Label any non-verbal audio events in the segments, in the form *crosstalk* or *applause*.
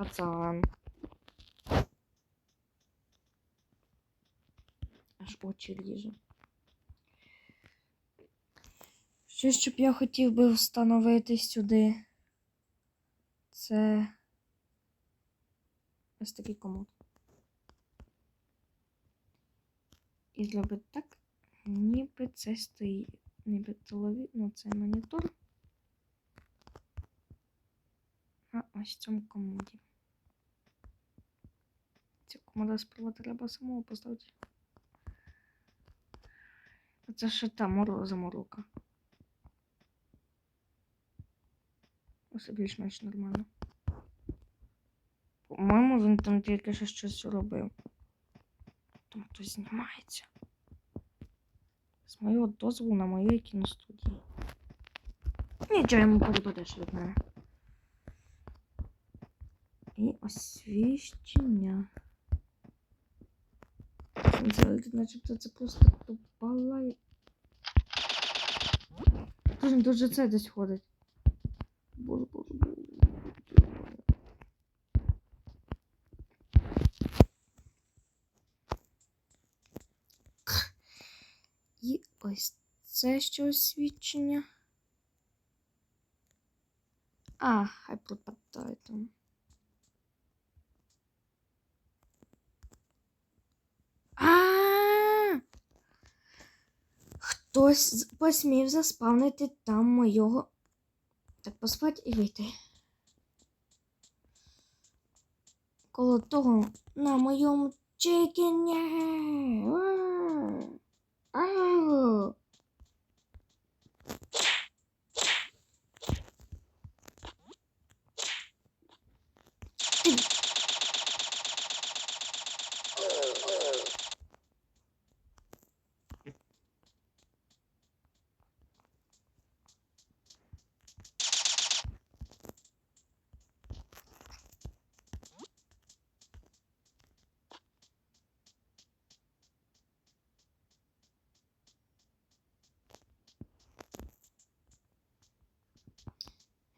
Пацан. Аж очі ріже. Ще, щоб я хотів би встановити сюди. Це ось такий комод. І зробити так, ніби це стоїть. Ніби телеві... ну це монітор. А ось в цьому комоді. Комоду справа треба самого поставити. Це ще та моро заморока. Ось більш-менш нормально. По-моєму, він там тільки що щось робив. Там хтось знімається. З моєго дозволу на моїй кіностудії. Нічого йому перепадеш від мене. І освіщення. Це, начебто це просто тупала. Дуже, дуже це десь ходить. Боже, боже, боже. І ось це що освічення. А, хай пропадає там. А! Хтось посмів заспавнити там моєго. Так поспать і вийти. Коло того на моєму чекіні. Ау! Ти- Я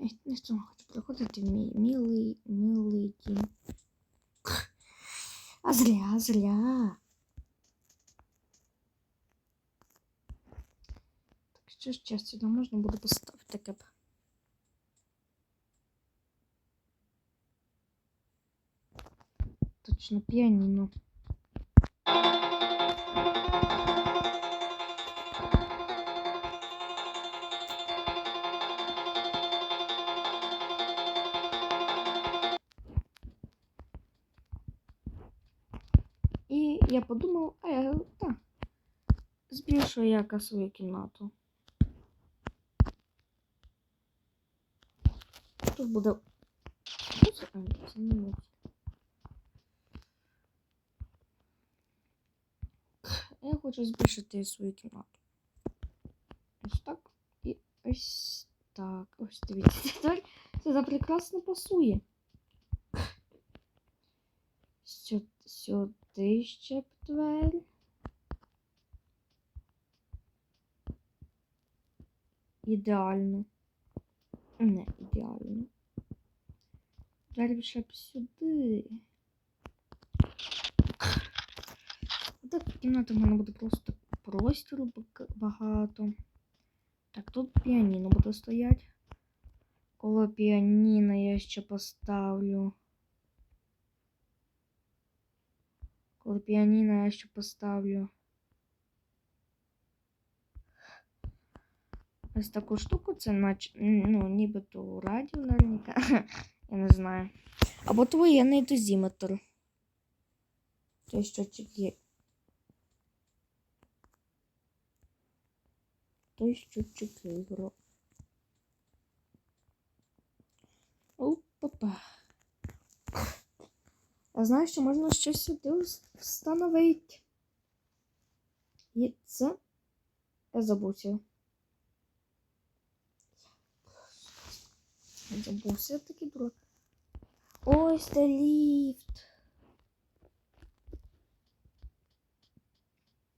не з хочу приходити в мій милий, милий дім. А зря, зря. Так що ж час сюди можна буде поставити кеп. Точно піаніно. І я подумав, а я так. Збільшую я свою кімнату. Тут буде. Я хочу збільшити свою кімнату. Ось так. І ось так. Ось дивіться. *laughs* Це, це прекрасно пасує. Сюди ще двері. Ідеально. Не ідеально. Двері ще б сюди. Так, кімната в мене буде просто простору багато. Так, тут піаніно буде стояти. Коло піаніно я ще поставлю. Коло піаніно я ще поставлю. Ось таку штуку, це нач... ну, нібито радіо наверняка. *laughs* Я не знаю. Або то воєнний дозіметр. Той щочик є. Той щочик ігро. Опа-па. Я знаю, що можна щось сюди вс- встановити. І це я забувся. Забувся такий дурак. Ось це ліфт.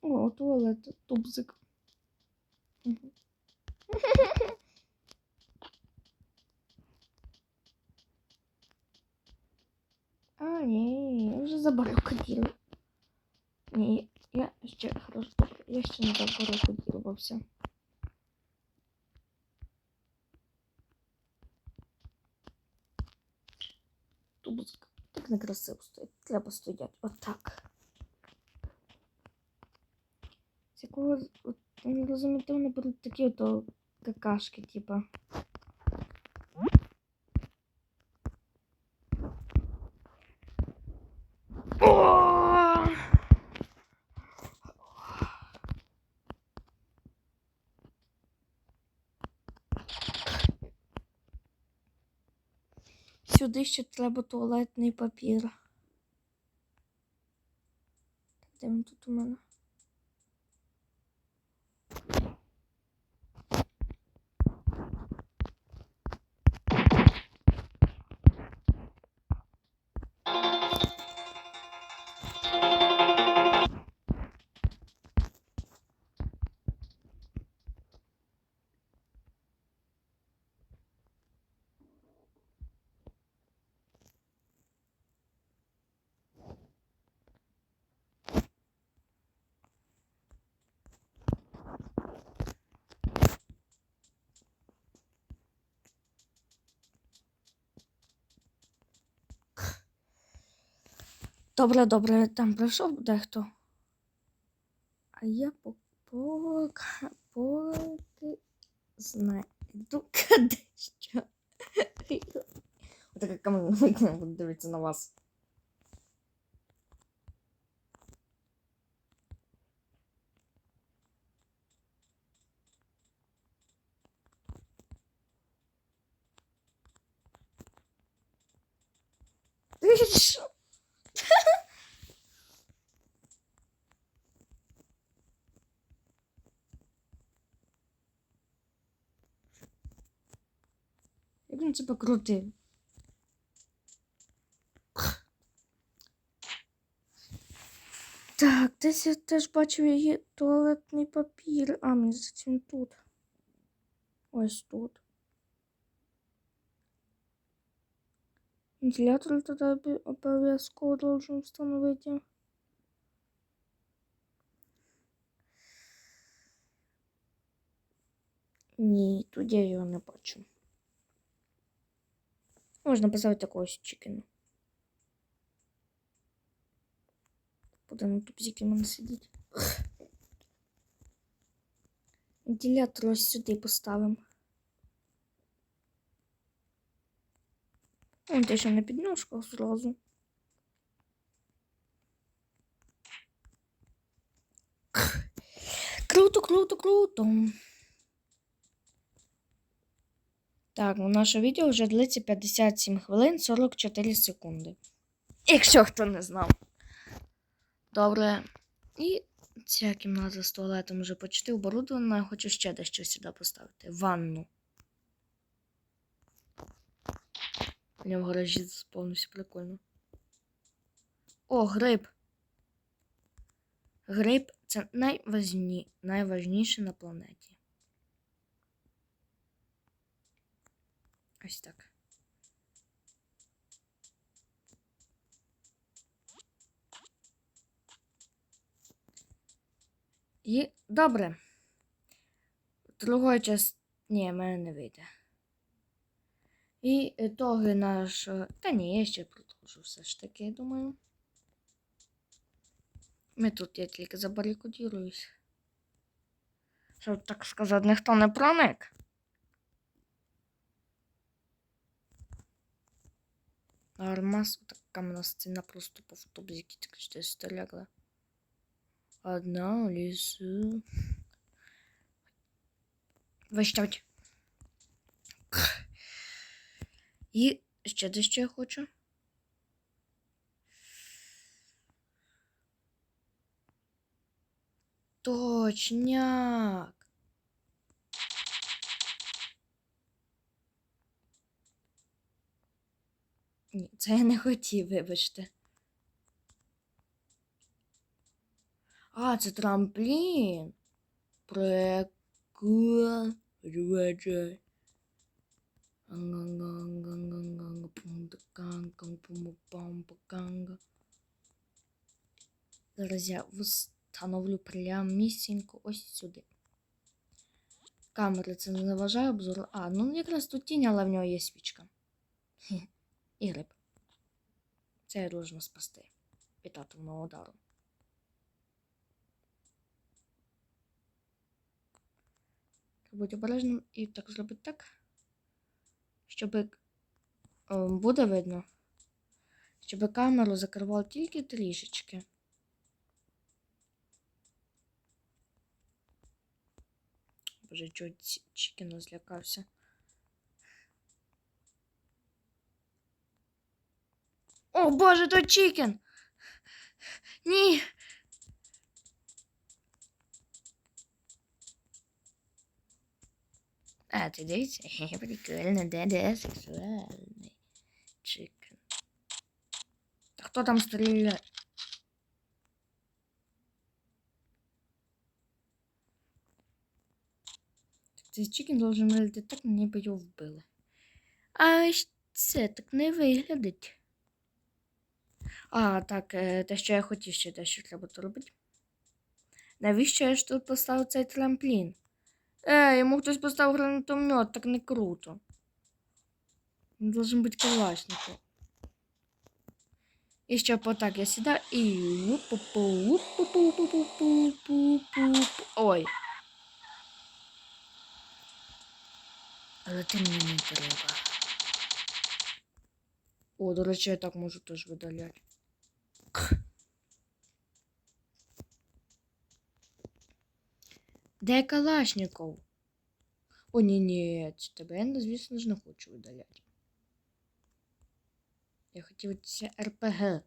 О, туалет, тубзик. *laughs* Мгм. ні, я вже забарикадірую. Ні, я ще хорошо, я ще не забарикадірувався. Тубуск. Так некрасиво стоїть. Треба стояти. Отак. З якого от, не розумієте, вони беруть такі ото какашки, типа. Сюди ще треба туалетний папір. Де він тут у мене? Добре, добре, там пройшов дехто. А я по поки, поки знайду *laughs* куди що. Отака камера буде дивитися на вас. Це покрутив? Так, десь я теж бачив її туалетний папір. А, мені він тут. Ось тут. Вентилятор обе- обов'язково должен встановити. Ні, тут я його не бачу. Можна поставити якогось чикена. Буде на тупзіки мене сидіть. Вентилятор ось сюди поставимо. Он те ще на підножках зразу. Круто, круто, круто. Так, наше відео вже длиться 57 хвилин 44 секунди. Якщо хто не знав. Добре. І ця кімната з туалетом вже почти оборудована. Я хочу ще дещо сюди поставити. Ванну. Я в гаражі заповнився прикольно. О, гриб. Гриб це найважні... найважніше на планеті. Ось так. І добре. Другої час. Ні, в мене не вийде. І ітоги нашого. Та ні, я ще продовжу все ж таки, думаю. Ми тут я тільки забарикадіруюсь. Щоб так сказати, ніхто не проник. Армаз, така в нас стіна просто по втобзіки, так що стрілягла. Одна у лісу. Вищать. І ще дещо я хочу. Точняк. Ні, це я не хотів, вибачте. А, це трамплін. Прикол. Рвачай. Пум-пум-да-канга-пум-пам-па-канга. Зараз я встановлю прямісінько ось сюди. Камери це не вважаю обзору. А, ну якраз тут тінь, але в нього є свічка. І гриб. Це я должна спасти від атомного удару. Будь обережним і так зробити так, щоб е, буде видно, щоб камеру закривало тільки трішечки. Боже, чого Чікіно злякався. О, боже, то Чікен! Ні! А, ти дивишся? *laughs* Хе, Прикольно, да-да, сексуальний Чікен. Та хто там стріляє? Цей Чікен должен виглядати так, ніби його вбили. А ж це так не виглядить. А, так, е, те, що я хотів ще дещо треба робити. Навіщо я ж тут поставив цей трамплін? Е, йому хтось поставив гранатомет, так не круто. Він должен бути калашником. І ще потак я сідаю і. Ой. Але ти мені не треба. О, до речі, я так можу теж видаляти. Де Калашников? О, ні, ні, тебе я, звісно ж, не хочу видаляти. Я хотів це РПГ.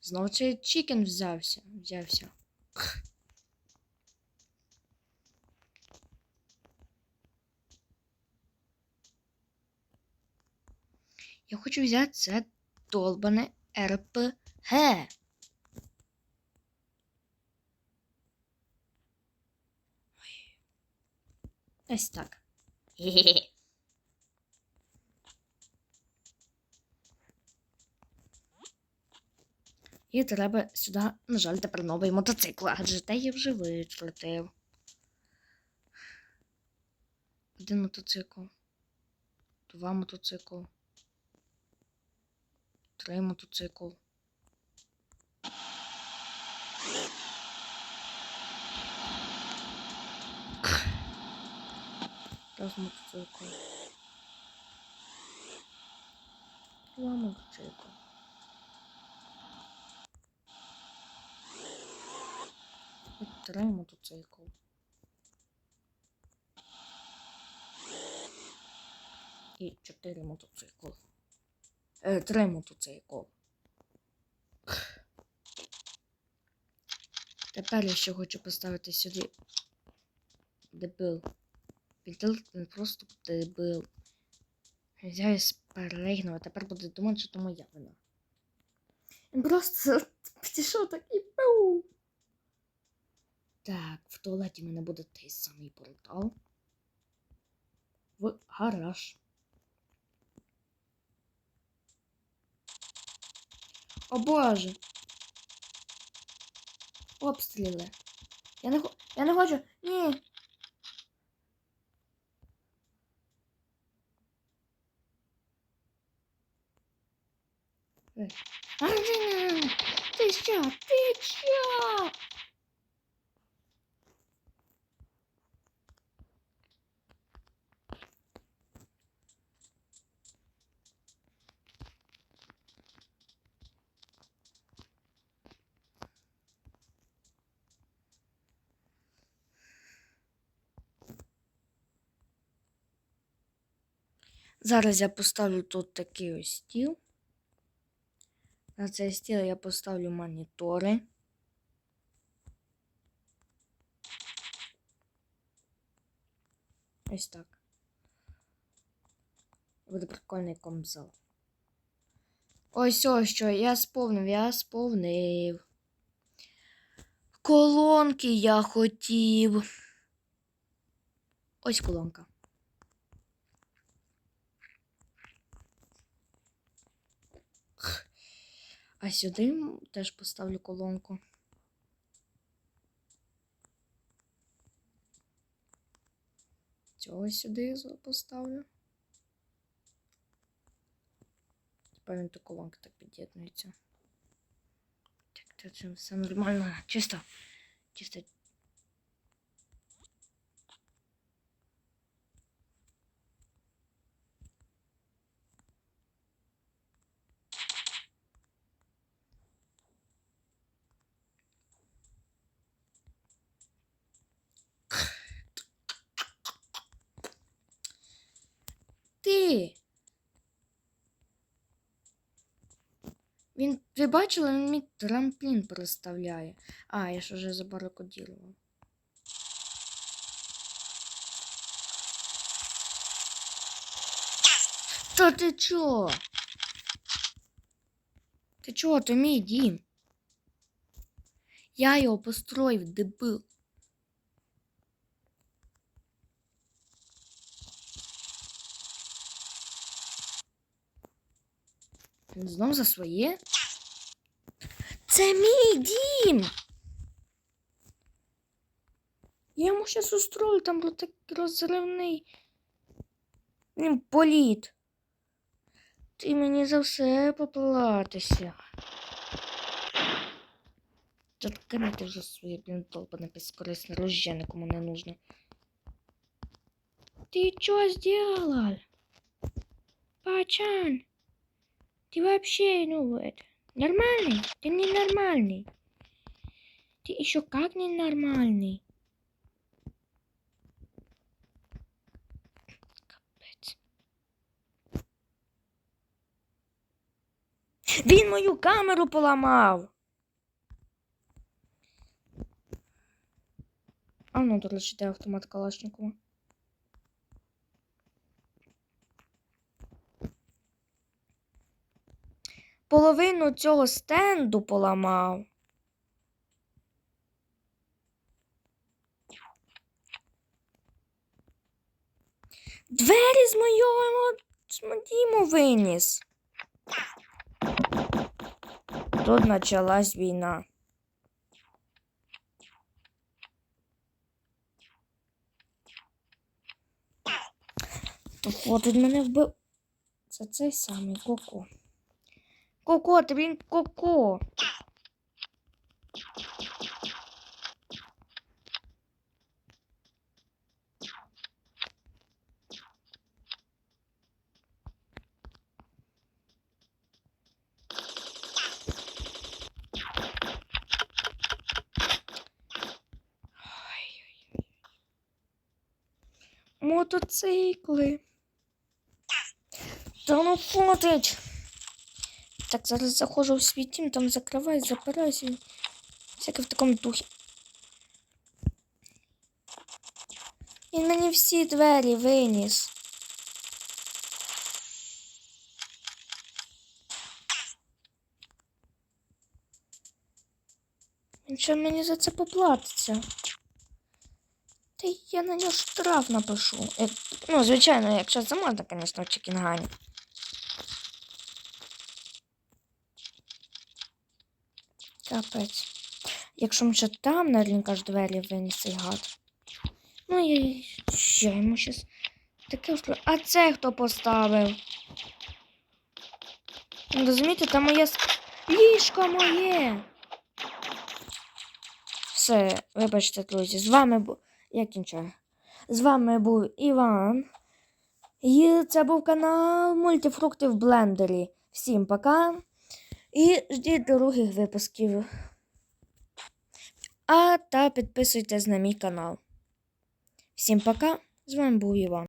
Знову цей чікен взявся. взявся. Я хочу взяти це долбане РПГ. Ось так. Хе-хе-хе. *laughs* І треба сюди, на жаль, тепер новий мотоцикл, адже те я вже вичертив. Один мотоцикл. Два мотоцикл. Три мотоцикл. Раз мотоцикл. Два мотоцикл. Три мотоцикл. І чотири мотоцикл. Е, три мотоцикл. Тепер я ще хочу поставити сюди дебил. Підел він просто дебил. Взяв і сперегнув, а тепер буде думати, що то моя вина. Просто підійшов так і пау. Так, в туалеті в мене буде той самий портал. В гараж. О боже. Обстріли. Я не, я не хочу. Ні. Ти що? Ти що? Зараз я поставлю тут такий ось стіл. На цей стіл я поставлю монітори. Ось так. Буде прикольний комзал. Ось ось що, я сповнив, я сповнив. Колонки я хотів. Ось колонка. А сюди теж поставлю колонку. Цього сюди поставлю. Тепер він до колонки так під'єднується. Так, це все нормально. Чисто. Чисто. Ти. Він, ви бачили, він мій трамплін переставляє. А, я ж уже забаракодірував. Та ти чо? Ти чо, то мій дім? Я його построїв, дебил. Він знов за своє? Це мій дім. Я йому щас устрою, там був такий розривний м, політ. Ти мені за все поплатишся. Заткнете вже своє, блін, долбане безкорисне ружье нікому не нужно. Ты чё сделал? Пачан, ты вообще, ну, это, нормальный? Ты ненормальный. Ты еще как ненормальный? Капець. Він мою камеру поламав. А ну, до речі, де автомат Калашникова? Половину цього стенду поламав. Двері з моєго діму виніс. Тут почалась війна. То от він мене вбив. Це цей самий Коко. Коко, ти він Коко. Мотоцикли. Та ну фотить. Так, зараз заходжу в свій тім, там закриваюсь, запираюсь і всяке в такому духі. Він мені всі двері виніс. Він ще мені за це поплатиться. Та я на нього штраф напишу. Ну, звичайно, якщо це можна, звісно, в Чекінгані. Капець. Якщо ми ще там наверняка ж двері виніс гад. Ну я ще йому щас таке встро- А це хто поставив? Ну, Розумієте, там моє ліжко моє. Все, вибачте, друзі, з вами був. Я кінчаю. З вами був Іван. І це був канал Мультифрукти в блендері. Всім пока. І ждіть других випусків. А та підписуйтесь на мій канал. Всім пока. З вами був Іван.